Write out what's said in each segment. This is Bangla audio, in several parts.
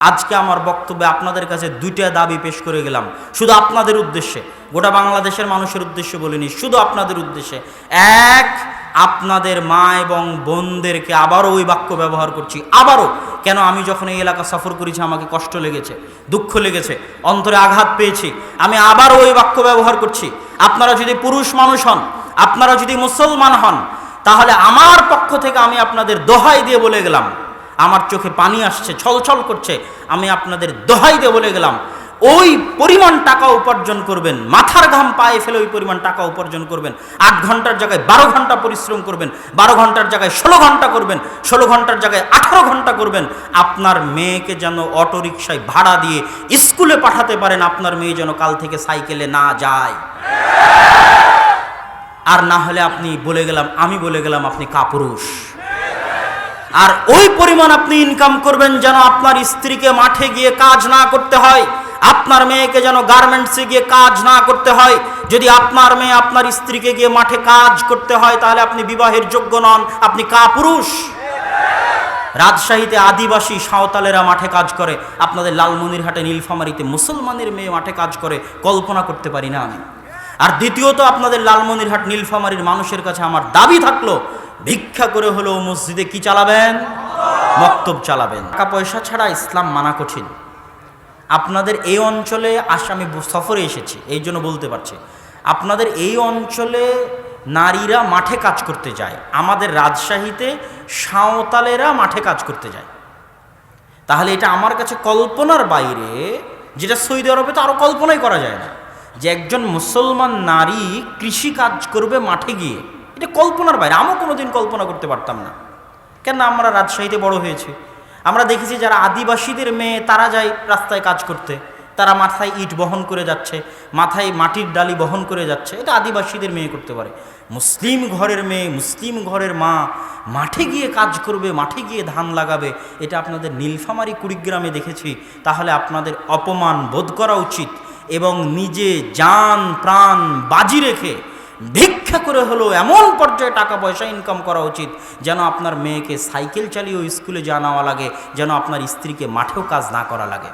আজকে আমার বক্তব্যে আপনাদের কাছে দুইটা দাবি পেশ করে গেলাম। শুধু আপনাদের উদ্দেশ্যে, গোটা বাংলাদেশের মানুষের উদ্দেশ্যে বলিনি, শুধু আপনাদের উদ্দেশ্যে। এক, আপনাদের মা এবং বোনদেরকে আবারও ওই বাক্য ব্যবহার করছি, আবারও। কেন আমি যখন এই এলাকা সফর করেছি, আমাকে কষ্ট লেগেছে, দুঃখ লেগেছে, অন্তরে আঘাত পেয়েছি। আমি আবারও ওই বাক্য ব্যবহার করছি, আপনারা যদি পুরুষ মানুষ হন, আপনারা যদি মুসলমান হন, তাহলে আমার পক্ষ থেকে আমি আপনাদের দোহাই দিয়ে বলে গেলাম আমার চোখে পানি আসছে, ছলছল করছে, আমি আপনাদের দোহাই দিয়ে বলে গেলাম, ওই পরিমাণ টাকা উপার্জন করবেন, মাথার ঘাম পায়ে ফেলে ওই পরিমাণ টাকা উপার্জন করবেন, আট ঘণ্টার জায়গায় বারো ঘণ্টা পরিশ্রম করবেন, বারো ঘণ্টার জায়গায় ষোলো ঘণ্টা করবেন, ষোলো ঘণ্টার জায়গায় আঠারো ঘণ্টা করবেন, আপনার মেয়েকে যেন অটো রিক্সায় ভাড়া দিয়ে স্কুলে পাঠাতে পারেন, আপনার মেয়ে যেন কাল থেকে সাইকেলে না যায়। আর না হলে আপনি বলে গেলাম, আমি বলে গেলাম আপনি কাপুরুষ। আর ওই পরিমাণ আপনি ইনকাম করবেন যেন আপনার স্ত্রীকে মাঠে গিয়ে কাজ না করতে হয়, আপনার মেয়েকে যেন গার্মেন্টসে গিয়ে কাজ না করতে হয়। যদি আপনার মেয়ে আপনার স্ত্রীকে গিয়ে মাঠে কাজ করতে হয়, তাহলে আপনি বিবাহের যোগ্য নন, আপনি কাপুরুষ। রাজশাহীতে আদিবাসী সাঁওতালেরা মাঠে কাজ করে, আপনাদের লালমনিরহাটে নীলফামারিতে মুসলমানের মেয়ে মাঠে কাজ করে, কল্পনা করতে পারি না আমি। আর দ্বিতীয়ত আপনাদের লালমনিরহাট নীলফামারির মানুষের কাছে আমার দাবি থাকল ভিক্ষা করে হলেও মসজিদে কি চালাবেন? মক্তব চালাবেন। টাকা পয়সা ছাড়া ইসলাম মানা কঠিন। আপনাদের এই অঞ্চলে আসে আমি সফরে এসেছি, এই জন্য বলতে পারছি। আপনাদের এই অঞ্চলে নারীরা মাঠে কাজ করতে যায়। আমাদের রাজশাহীতে সাঁওতালেরা মাঠে কাজ করতে যায়। তাহলে এটা আমার কাছে কল্পনার বাইরে, যেটা সৌদি আরবে তো আরও কল্পনাই করা যায় না। যে একজন মুসলমান নারী কৃষি কাজ করবে মাঠে গিয়ে এটা কল্পনার বাইরে। আমিও কোনোদিন কল্পনা করতে পারতাম না। কেন আমরা রাজশাহীতে বড় হয়েছি। আমরা দেখেছি যারা আদিবাসীদের মেয়ে, তারা যায় রাস্তায় কাজ করতে। তারা মাথায় ইট বহন করে যাচ্ছে, মাথায় মাটির ডালি বহন করে যাচ্ছে। এটা আদিবাসীদের মেয়ে করতে পারে। মুসলিম ঘরের মেয়ে, মুসলিম ঘরের মা, মাঠে গিয়ে কাজ করবে, মাঠে গিয়ে ধান লাগাবে, এটা আপনাদের নীলফামারি কুড়িগ্রামে দেখেছি। তাহলে আপনাদের অপমান বোধ করা উচিত এবং নিজে যান প্রাণ বাজি রেখে ভিক্ষা করে হলো এমন পর্যায়ে টাকা পয়সা ইনকাম করা উচিত যেন আপনার মেয়েকে সাইকেল চালিয়েও স্কুলে যা নেওয়া লাগে, যেন আপনার স্ত্রীকে মাঠেও কাজ না করা লাগে।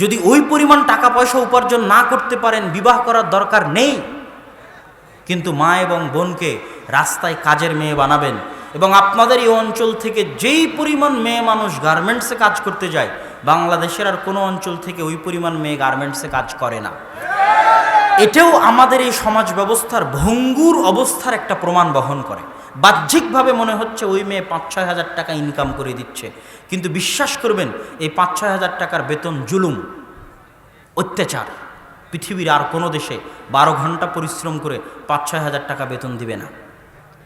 যদি ওই পরিমাণ টাকা পয়সা উপার্জন না করতে পারেন, বিবাহ করার দরকার নেই। কিন্তু মা এবং বোনকে রাস্তায় কাজের মেয়ে বানাবেন এবং আপনাদের এই অঞ্চল থেকে যেই পরিমাণ মেয়ে মানুষ গার্মেন্টসে কাজ করতে যায়, বাংলাদেশের আর কোনো অঞ্চল থেকে ওই পরিমাণ মেয়ে গার্মেন্টসে কাজ করে না। এটাও আমাদের এই সমাজ ব্যবস্থার ভঙ্গুর অবস্থার একটা প্রমাণ বহন করে। বাহ্যিকভাবে মনে হচ্ছে ওই মেয়ে পাঁচ ছয় হাজার টাকা ইনকাম করে দিচ্ছে। কিন্তু বিশ্বাস করবেন, এই পাঁচ ছয় হাজার টাকার বেতন জুলুম, অত্যাচার। পৃথিবীর আর কোনো দেশে বারো ঘণ্টা পরিশ্রম করে পাঁচ ছয় হাজার টাকা বেতন দিবে না।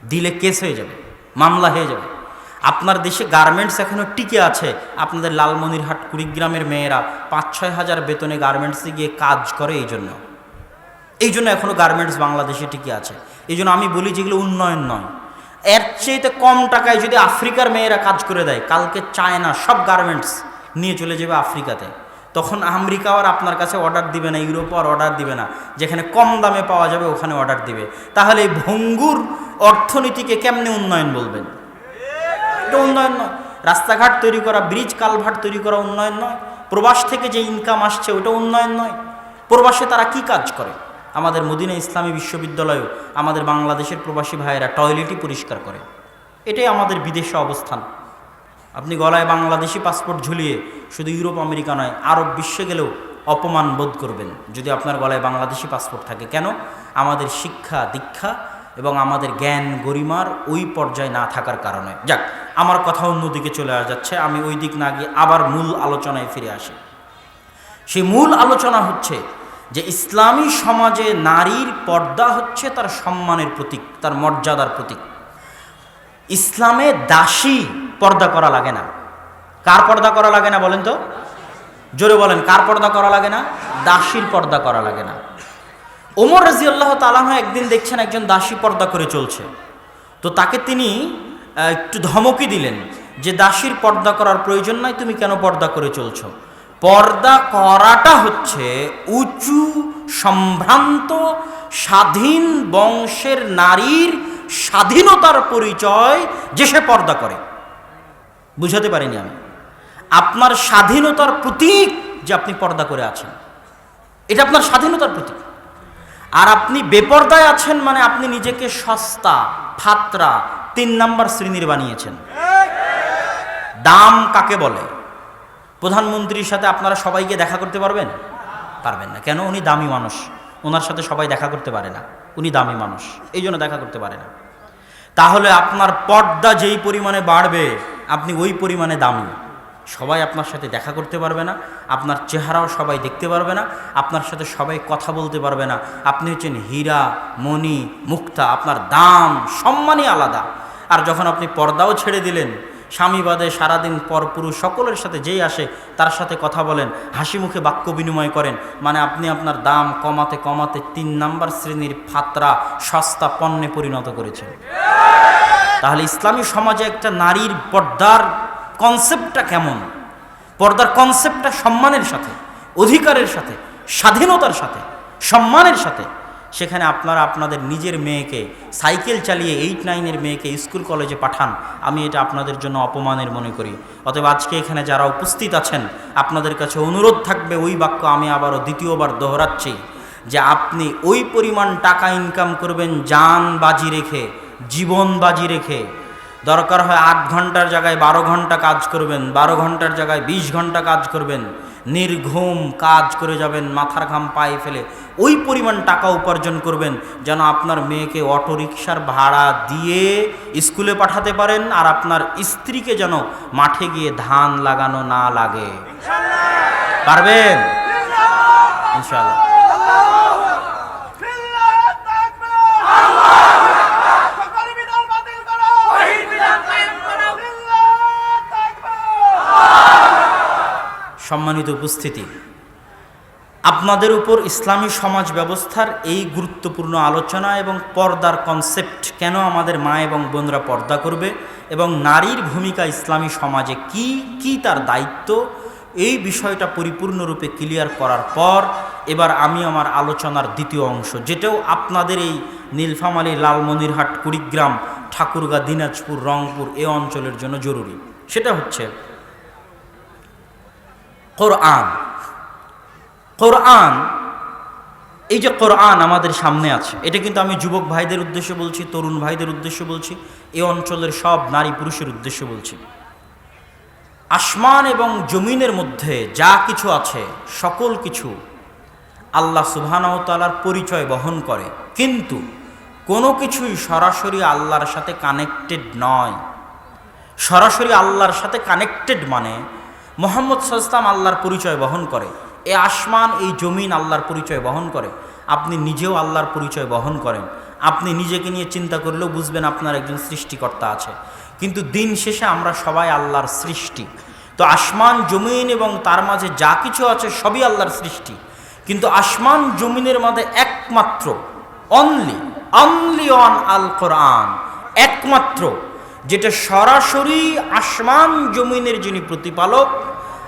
দিলে কেস হয়ে যাবে, মামলা হয়ে যাবে। আপনার দেশে গার্মেন্টস এখনও টিকে আছে। আপনাদের লালমনিরহাট কুড়িগ্রামের মেয়েরা পাঁচ ছয় হাজার বেতনে গার্মেন্টসে গিয়ে কাজ করে এই জন্য এই জন্য এখনও গার্মেন্টস বাংলাদেশে টিকে আছে। এই জন্য আমি বলি যেগুলো উন্নয়ন নয়। এর চেয়েতে কম টাকায় যদি আফ্রিকার মেয়েরা কাজ করে দেয়, কালকে চায়না সব গার্মেন্টস নিয়ে চলে যাবে আফ্রিকাতে। তখন আমেরিকাও আর আপনার কাছে অর্ডার দিবে না, ইউরোপও আর অর্ডার দিবে না। যেখানে কম দামে পাওয়া যাবে, ওখানে অর্ডার দিবে। তাহলে এই ভঙ্গুর অর্থনীতিকে কেমনে উন্নয়ন বলবেন? এটা উন্নয়ন নয়। রাস্তাঘাট তৈরি করা ব্রিজ কালভার্ট তৈরি করা উন্নয়ন নয়। প্রবাস থেকে যে ইনকাম আসছে, ওটা উন্নয়ন নয়। প্রবাসে তারা কি কাজ করে? আমাদের মদিনা ইসলামী বিশ্ববিদ্যালয়েও আমাদের বাংলাদেশের প্রবাসী ভাইয়েরা টয়লেটই পরিষ্কার করে। এটাই আমাদের বিদেশে অবস্থান। আপনি গলায় বাংলাদেশি পাসপোর্ট ঝুলিয়ে শুধু ইউরোপ, আমেরিকা নয়, আরব বিশ্বে গেলেও অপমান বোধ করবেন যদি আপনার গলায় বাংলাদেশি পাসপোর্ট থাকে। কেন? আমাদের শিক্ষা দীক্ষা এবং আমাদের জ্ঞান গরিমার ওই পর্যায়ে না থাকার কারণে। যাক, আমার কথা অন্যদিকে চলে আসা যাচ্ছে, আমি ওই দিক না গিয়ে আবার মূল আলোচনায় ফিরে আসি। সেই মূল আলোচনা হচ্ছে যে ইসলামী সমাজে নারীর পর্দা হচ্ছে তার সম্মানের প্রতীক, তার মর্যাদার প্রতীক। ইসলামে দাসী পর্দা করা লাগে না। কার পর্দা করা লাগে না বলেন তো? জোরে বলেন, কার পর্দা করা লাগে না? দাসীর পর্দা করা লাগে না। ওমর রাজি আল্লাহ তালাহ একদিন দেখছেন একজন দাসী পর্দা করে চলছে। তো তাকে তিনি একটু ধমকি দিলেন যে, দাসীর পর্দা করার প্রয়োজন নাই, তুমি কেন পর্দা করে চলছো? পর্দা করাটা হচ্ছে উঁচু, সম্ভ্রান্ত, স্বাধীন বংশের নারীর স্বাধীনতার পরিচয় যে সে পর্দা করে। বুঝাতে পারিনি আমি। আপনার স্বাধীনতার প্রতীক যে আপনি পর্দা করে আছেন, এটা আপনার স্বাধীনতার প্রতীক। আর আপনি বেপর্দায় আছেন মানে আপনি নিজেকে সস্তা, ফাত্রা, তিন নাম্বার শ্রেণির বানিয়েছেন। দাম কাকে বলে? প্রধানমন্ত্রীর সাথে আপনারা সবাইকে দেখা করতে পারবেন? পারবেন না। কেন? উনি দামি মানুষ। ওনার সাথে সবাই দেখা করতে পারে না। উনি দামি মানুষ। এই জন্য দেখা করতে পারে না। তাহলে আপনার পর্দা যেই পরিমাণে বাড়বে, আপনি ওই পরিমাণে দামি। সবাই আপনার সাথে দেখা করতে পারবে না। আপনার চেহারাও সবাই দেখতে পারবে না। আপনার সাথে সবাই কথা বলতে পারবে না। আপনি হচ্ছেন হীরা, মণি, মুক্তা। আপনার দাম, সম্মানই আলাদা। আর যখন আপনি পর্দাও ছেড়ে দিলেন স্বামী বাদে সারাদিন পর পুরুষ সকলের সাথে যেই আসে, তার সাথে কথা বলেন, হাসি মুখে বাক্য বিনিময় করেন। মানে আপনি আপনার দাম কমাতে কমাতে তিন নাম্বার শ্রেণির ফাতরা সস্তা পণ্যে পরিণত করেছেন। তাহলে ইসলামী সমাজে একটা নারীর পর্দার কনসেপ্টটা কেমন? পর্দার কনসেপ্টটা সম্মানের সাথে, অধিকারের সাথে, স্বাধীনতার সাথে, সম্মানের সাথে। সেখানে আপনারা আপনাদের নিজের মেয়েকে, সাইকেল চালিয়ে এইট নাইনের মেয়েকে স্কুল কলেজে পাঠান। আমি এটা আপনাদের জন্য অপমানের মনে করি। অতএব আজকে এখানে যারা উপস্থিত আছেন, আপনাদের কাছে অনুরোধ থাকবে, ওই বাক্য আমি আবারও দ্বিতীয়বার দোহরাচ্ছি, যে আপনি ওই পরিমাণ টাকা ইনকাম করবেন, যান বাজি রেখে, জীবন বাজি রেখে। দরকার হয় আট ঘণ্টার জায়গায় বারো ঘণ্টা কাজ করবেন, বারো ঘণ্টার জায়গায় বিশ ঘণ্টা কাজ করবেন। নির্ঘুম কাজ করে যাবেন, মাথার ঘাম পায়ে ফেলে। ওই পরিমাণ টাকা উপার্জন করবেন যেন আপনার মেয়েকে অটোরিকশার ভাড়া দিয়ে স্কুলে পাঠাতে পারেন আর আপনার স্ত্রীকে যেন মাঠে গিয়ে ধান লাগানো না লাগে। পারবেন? ইনশাআল্লাহ। সম্মানিত উপস্থিতি। আপনাদের উপর ইসলামী সমাজ ব্যবস্থার এই গুরুত্বপূর্ণ আলোচনা এবং পর্দার কনসেপ্ট কেন আমাদের মা এবং বোনরা পর্দা করবে এবং নারীর ভূমিকা ইসলামী সমাজে কি কি তার দায়িত্ব, এই বিষয়টা পরিপূর্ণরূপে ক্লিয়ার করার পর এবার আমি আমার আলোচনার দ্বিতীয় অংশ, যেটাও আপনাদের এই নীলফামালী লালমনিরহাট, কুড়িগ্রাম, ঠাকুরগা, দিনাজপুর, রংপুর এ অঞ্চলের জন্য জরুরি। সেটা হচ্ছে কোরআন। কোরআন, এই যে কোরআন আমাদের সামনে আছে, এটা কিন্তু আমি যুবক ভাইদের উদ্দেশ্যে বলছি, তরুণ ভাইদের উদ্দেশ্যে বলছি, এই অঞ্চলের সব নারী পুরুষের উদ্দেশ্যে বলছি। আসমান এবং জমিনের মধ্যে যা কিছু আছে, সকল কিছু আল্লাহ সুবহানাহতালার পরিচয় বহন করে। কিন্তু কোনো কিছুই সরাসরি আল্লাহর সাথে কানেক্টেড নয়। সরাসরি আল্লাহর সাথে কানেক্টেড মানে মোহাম্মদ সাল্লাম আল্লাহর পরিচয় বহন করে। এ আসমান, এই জমিন আল্লাহর পরিচয় বহন করে। আপনি নিজেও আল্লাহর পরিচয় বহন করেন। আপনি নিজেকে নিয়ে চিন্তা করলেও বুঝবেন আপনার একজন সৃষ্টিকর্তা আছে। কিন্তু দিন শেষে আমরা সবাই আল্লাহর সৃষ্টি। তো আসমান, জমিন এবং তার মাঝে যা কিছু আছে সবই আল্লাহর সৃষ্টি। কিন্তু আসমান, জমিনের মাঝে একমাত্র অনলি অনলি অন আল কোরআন একমাত্র যেটা সরাসরি আসমান জমিনের যিনি প্রতিপালক,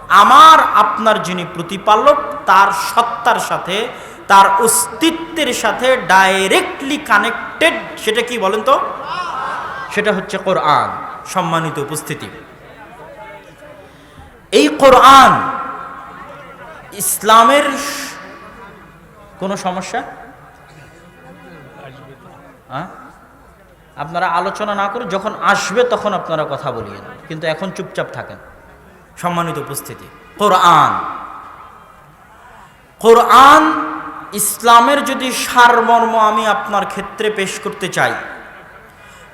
আমার, আপনার যিনি প্রতিপালক, তার সত্তার সাথে, তার অস্তিত্বের সাথে ডাইরেক্টলি কানেক্টেড সেটা কি বলেন তো? সেটা হচ্ছে কোরআন, সম্মানিত উপস্থিতি। এই কোরআন ইসলামের কোনো সমস্যা? হ্যাঁ? আপনারা আলোচনা না করে যখন আসবে তখন আপনারা কথা বলিয়ে বলিয়েন। কিন্তু এখন চুপচাপ থাকেন। সম্মানিত উপস্থিতি, কোরআন। কোরআন ইসলামের যদি সারমর্ম আমি আপনার ক্ষেত্রে পেশ করতে চাই,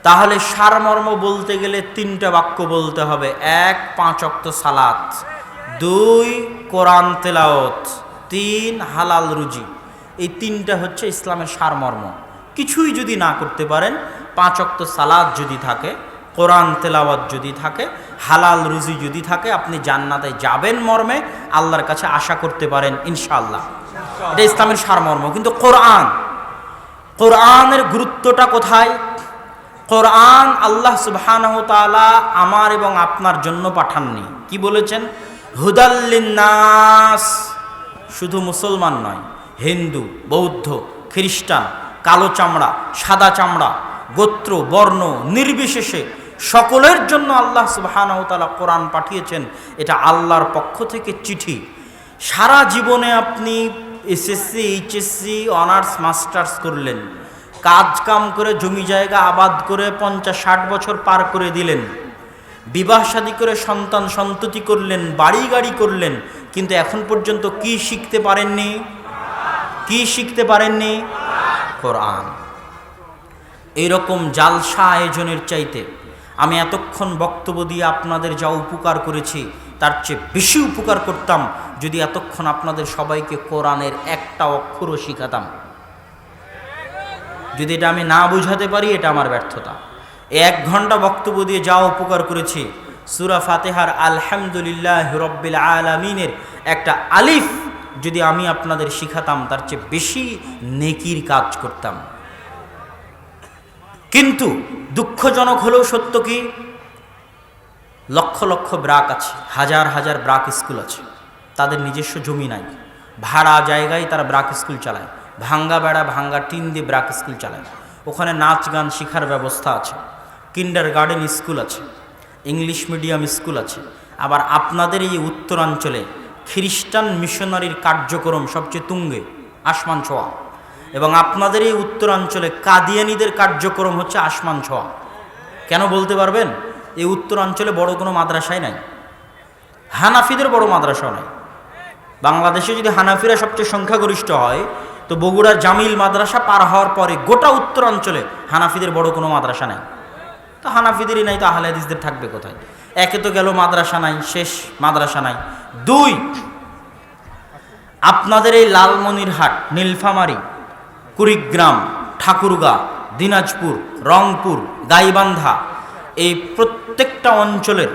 তাহলে সারমর্ম বলতে গেলে তিনটা বাক্য বলতে হবে। এক, পাঁচ অক্ত সালাত। দুই, কোরআন তেলাওত তিন, হালাল রুজি। এই তিনটা হচ্ছে ইসলামের সারমর্ম। কিছুই যদি না করতে পারেন, পাঁচ অক্ত সালাদ যদি থাকে, কোরআন তেলাওয়াত যদি থাকে, হালাল রুজি যদি থাকে, আপনি জান্নাতে যাবেন মর্মে, আল্লাহর কাছে আশা করতে পারেন ইনশাল্লাহ এটা ইসলামের সারমর্ম, কিন্তু কোরআন, কোরআনের গুরুত্বটা কোথায়? কোরআন আল্লাহ সুবহানাহ তাআলা আমার এবং আপনার জন্য পাঠাননি। কি বলেছেন? হুদাল্লিন্নাস শুধু মুসলমান নয়, হিন্দু, বৌদ্ধ, খ্রিস্টান কালো চামড়া, সাদা চামড়া, গোত্র, বর্ণ, নির্বিশেষে সকলের জন্য আল্লাহ তাআলা কোরআন পাঠিয়েছেন। এটা আল্লাহর পক্ষ থেকে চিঠি। সারা জীবনে আপনি এসএসসি, এইচএসসি, অনার্স, মাস্টার্স করলেন। কাজ কাম করে জমি জায়গা আবাদ করে পঞ্চাশ, ষাট বছর পার করে দিলেন। বিবাহ শাদী করে সন্তান সন্ততি করলেন, বাড়ি গাড়ি করলেন, কিন্তু এখন পর্যন্ত কি শিখতে পারেননি? কি শিখতে পারেননি? কোরআন। এইরকম জালসা আয়োজনের চাইতে আমি এতক্ষণ বক্তব্য দিয়ে আপনাদের যা উপকার করেছি, তার চেয়ে বেশি উপকার করতাম যদি এতক্ষণ আপনাদের সবাইকে কোরআনের একটা অক্ষরও শিখাতাম। যদি এটা আমি না বুঝাতে পারি, এটা আমার ব্যর্থতা। এক ঘণ্টা বক্তব্য দিয়ে যা উপকার করেছি, সুরা ফাতেহার আলহামদুলিল্লাহ রব্বিল আলামিনের একটা আলিফ যদি আমি আপনাদের শিখাতাম, তার চেয়ে বেশি নেকির কাজ করতাম। কিন্তু দুঃখজনক হলেও সত্য কি? লক্ষ লক্ষ ব্রাক আছে, হাজার হাজার ব্রাক স্কুল আছে। তাদের নিজস্ব জমি নাই। ভাড়া জায়গায় তারা ব্রাক স্কুল চালায়। ভাঙ্গা বেড়া, ভাঙ্গা টিন দিয়ে ব্রাক স্কুল চালায়। ওখানে নাচ গান শেখার ব্যবস্থা আছে। কিন্ডার গার্ডেন স্কুল আছে। ইংলিশ মিডিয়াম স্কুল আছে। আবার আপনাদের এই উত্তরাঞ্চলে খ্রিস্টান মিশনারির কার্যক্রম সবচেয়ে তুঙ্গে, আসমান ছোঁয়া। এবং আপনাদের এই উত্তরাঞ্চলে কাদিয়ানিদের কার্যক্রম হচ্ছে আসমান ছোঁয়া। কেন বলতে পারবেন? এই উত্তরাঞ্চলে বড় কোনো মাদ্রাসাই নাই। হানাফিদের বড় মাদ্রাসাও নাই। বাংলাদেশে যদি হানাফিরা সবচেয়ে সংখ্যাগরিষ্ঠ হয়, তো বগুড়ার জামিল মাদ্রাসা পার হওয়ার পরে গোটা উত্তরাঞ্চলে হানাফিদের বড় কোনো মাদ্রাসা নাই। তো হানাফিদেরই নাই, তো আহলে হাদিসদের থাকবে কোথায়? একে তো গেল মাদ্রাসা নাই, শেষ মাদ্রাসা নাই। দুই, আপনাদের এই লালমনিরহাট, নীলফামারি, কুড়িগ্রাম, ঠাকুরগা, দিনাজপুর, রংপুর, গাইবান্ধা, এই প্রত্যেকটা অঞ্চলের